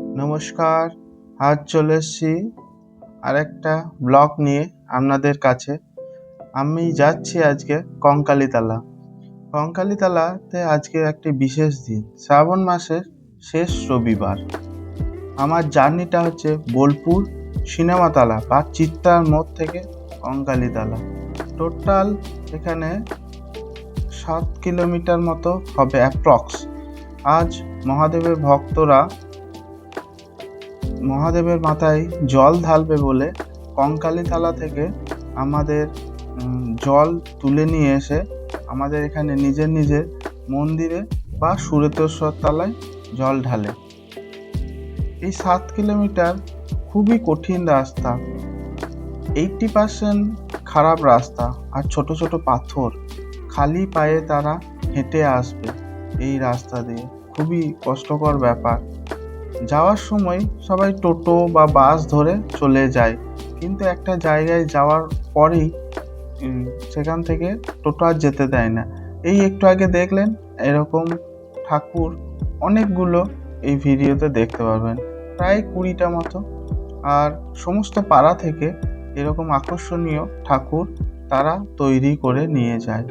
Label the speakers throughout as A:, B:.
A: নমস্কার, আজ চলে এসেছি আরেকটা ব্লগ নিয়ে আপনাদের কাছে। আমি যাচ্ছি আজকে কঙ্কালীতলা। কঙ্কালীতলাতে আজকে একটি বিশেষ দিন, শ্রাবণ মাসের শেষ রবিবার। আমার জার্নিটা হচ্ছে বোলপুর সিনেমাতলা বা চিত্তার মোড় থেকে কঙ্কালীতলা। টোটাল এখানে সাত কিলোমিটার মতো হবে অ্যাপ্রক্স। আজ মহাদেবের ভক্তরা মহাদেবের মাথায় জল ঢালবে বলে কঙ্কালী থালা থেকে আমাদের জল তুলে নিয়ে এসে আমাদের এখানে নিজের নিজের মন্দিরে বা সুরেতেশ্বর তলায় জল ঢালে। এই সাত কিলোমিটার খুবই কঠিন রাস্তা। এইটটি পার্সেন্ট খারাপ রাস্তা আর ছোট ছোট পাথর। খালি পায়ে তারা হেঁটে আসবে এই রাস্তা দিয়ে। খুবই কষ্টকর ব্যাপার। যাওয়ার সময় সবাই টোটো বা বাস ধরে চলে যায়। কিন্তু একটা জায়গায় যাওয়ার পরেই সেখান থেকে টোটো আর যেতে দেয় না। এই একটু আগে দেখলেন, এরকম ঠাকুর অনেকগুলো এই ভিডিওতে দেখতে পারবেন। প্রায় কুড়িটা মতো। আর সমস্ত পাড়া থেকে এরকম আকর্ষণীয় ঠাকুর তারা তৈরি করে নিয়ে যায়।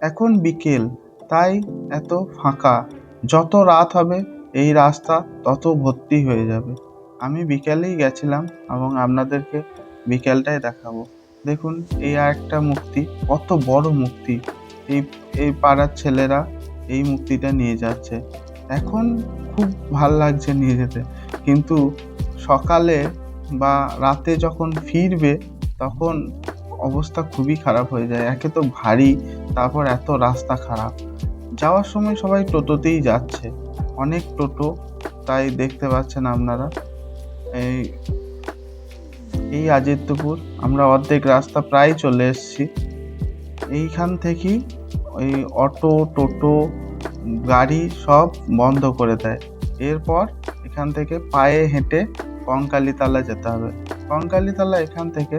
A: এখন বিকেল, তাই এত ফাঁকা। যত রাত হবে এই রাস্তা তত ভর্তি হয়ে যাবে। আমি বিকেলেই গেছিলাম এবং আপনাদেরকে বিকেলটাই দেখাবো। দেখুন, এই আর একটা মূর্তি, কত বড় মূর্তি। এই এই পাড়ার ছেলেরা এই মূর্তিটা নিয়ে যাচ্ছে। এখন খুব ভালো লাগছে নিয়ে যেতে। কিন্তু সকালে বা রাতে যখন ফিরবে, তখন অবস্থা খুবই খারাপ হয়ে যায়। একে তো ভারী, তারপর এত রাস্তা খারাপ। যাওয়ার সময় সবাই টোটোতেই যাচ্ছে। অনেক টোটো, তাই দেখতে পাচ্ছেন আপনারা। এই এই আজিত্যপুর আমরা অর্ধেক রাস্তা প্রায় চলে এসেছি। এইখান থেকেই ওই অটো, টোটো, গাড়ি সব বন্ধ করে দেয়। এরপর এখান থেকে পায়ে হেঁটে কঙ্কালীতলা যেতে হবে। কঙ্কালীতলা এখান থেকে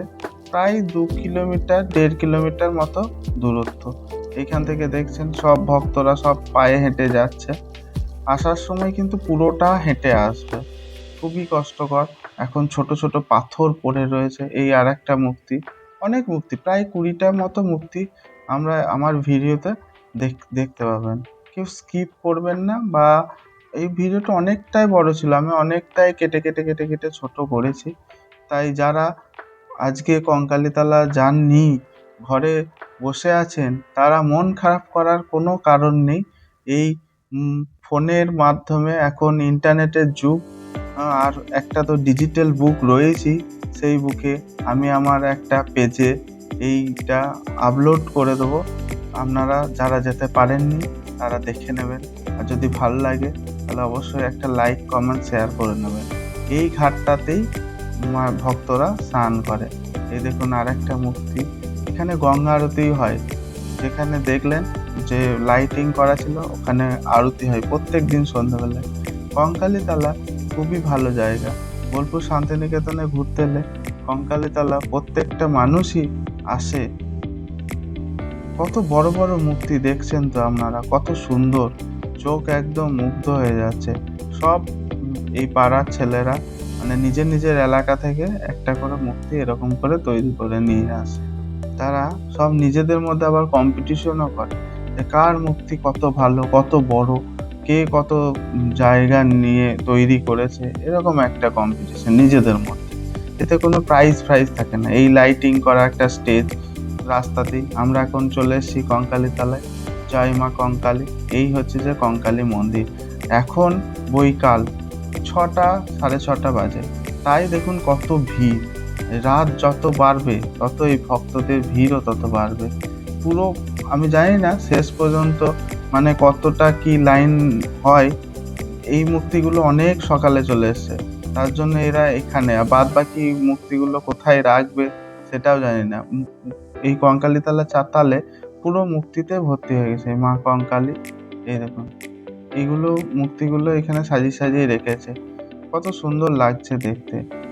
A: প্রায় দু কিলোমিটার, দেড় কিলোমিটার মতো দূরত্ব। এখান থেকে দেখছেন সব ভক্তরা সব পায়ে হেঁটে যাচ্ছে। আসার সময় কিন্তু পুরোটা হেঁটে আসবে। খুবই কষ্টকর। এখন ছোট ছোট পাথর পড়ে রয়েছে। এই আর একটা মূর্তি। অনেক মূর্তি, প্রায় কুড়িটার মতো মূর্তি আমরা আমার ভিডিওতে দেখ- দেখতে পাবেন। কেউ স্কিপ করবেন না বা এই ভিডিওটা অনেকটাই বড় ছিল। আমি অনেকটাই কেটে কেটে কেটে কেটে ছোট করেছি। তাই যারা আজকে কঙ্কালীতলা যাননি, ঘরে বসে আছেন, তারা মন খারাপ করার কোনো কারণ নেই। এই ফোনের মাধ্যমে এখন ইন্টারনেটের যুগ আর একটা তো ডিজিটাল বুক রয়েছেই সেই বুকে আমি আমার একটা পেজে এইটা আপলোড করে দেবো। আপনারা যারা যেতে পারেননি, তারা দেখে নেবেন। আর যদি ভালো লাগে, তাহলে অবশ্যই একটা লাইক কমেন্ট শেয়ার করে নেবেন। এই ঘাটটাতেই ভক্তরা স্নান করে। এই দেখুন আর একটা মূর্তি। এখানে গঙ্গা আরতি হয়। যেখানে দেখলেন যে লাইটিং করা ছিল, ওখানে আরতি হয় প্রত্যেক দিন সন্ধ্যাবেলায়। কঙ্কালীতলা খুবই ভালো জায়গা। বোলপুর শান্তিনিকেতনে ঘুরতে এলে কঙ্কালীতলা প্রত্যেকটা মানুষই আসে। কত বড় বড় মূর্তি দেখছেন তো আপনারা, কত সুন্দর। চোখ একদম মুগ্ধ হয়ে যাচ্ছে। সব এই পাড়ার ছেলেরা মানে নিজের নিজের এলাকা থেকে একটা করে মূর্তি এরকম করে তৈরি করে নিয়ে আসে। তারা সব নিজেদের মধ্যে আবার কম্পিটিশনও করে। কার মূর্তি কত ভালো, কত বড়, কে কত জায়গা নিয়ে তৈরি করেছে, এরকম একটা কম্পিটিশন নিজেদের মধ্যে। এতে কোনো প্রাইজ প্রাইজ থাকে না। এই লাইটিং করা একটা স্টেজ রাস্তাতেই। আমরা এখন চলে এসেছি কঙ্কালী কঙ্কালীতলায় জয় মা কঙ্কালী। এই হচ্ছে যে কঙ্কালী মন্দির। এখন বৈকাল ছটা, সাড়ে ছটা বাজে। তাই দেখুন কত ভিড়। রাত যত বাড়বে তত এই ভক্তদের ভিড়ও তত বাড়বে। পুরো আমি জানি না শেষ পর্যন্ত মানে কতটা কি লাইন হয়। এই মূর্তিগুলো অনেক সকালে চলে এসছে। তার জন্য এরা এখানে। আর বাদ বাকি মূর্তিগুলো কোথায় রাখবে সেটাও জানি না। এই কঙ্কালীতলা চাতালে পুরো মূর্তিতে ভর্তি হয়ে গেছে। মা কঙ্কালী দেখুন। এইগুলো মূর্তিগুলো এখানে সাজিয়ে সাজিয়ে রেখেছে। কত সুন্দর লাগছে দেখতে।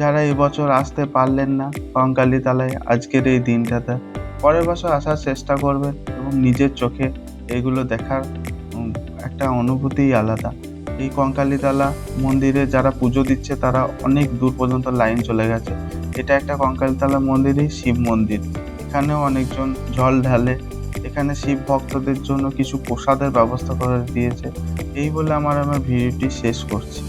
A: যারা এবছর আসতে পারলেন না কঙ্কালী তালায় আজকের এই দিনটাতে। পরের বছর আসার চেষ্টা করবেন এবং নিজের চোখে এগুলো দেখার একটা অনুভূতিই আলাদা। এই কঙ্কালীতলা মন্দিরে যারা পুজো দিচ্ছে, তারা অনেক দূর পর্যন্ত লাইন চলে গেছে। এটা একটা কঙ্কালীতলা মন্দিরই শিব মন্দির। এখানেও অনেকজন জল ঢালে, এখানে শিব ভক্তদের জন্য কিছু প্রসাদের ব্যবস্থা করে দিয়েছে। এই বলে আমার আমার ভিডিওটি শেষ করছি।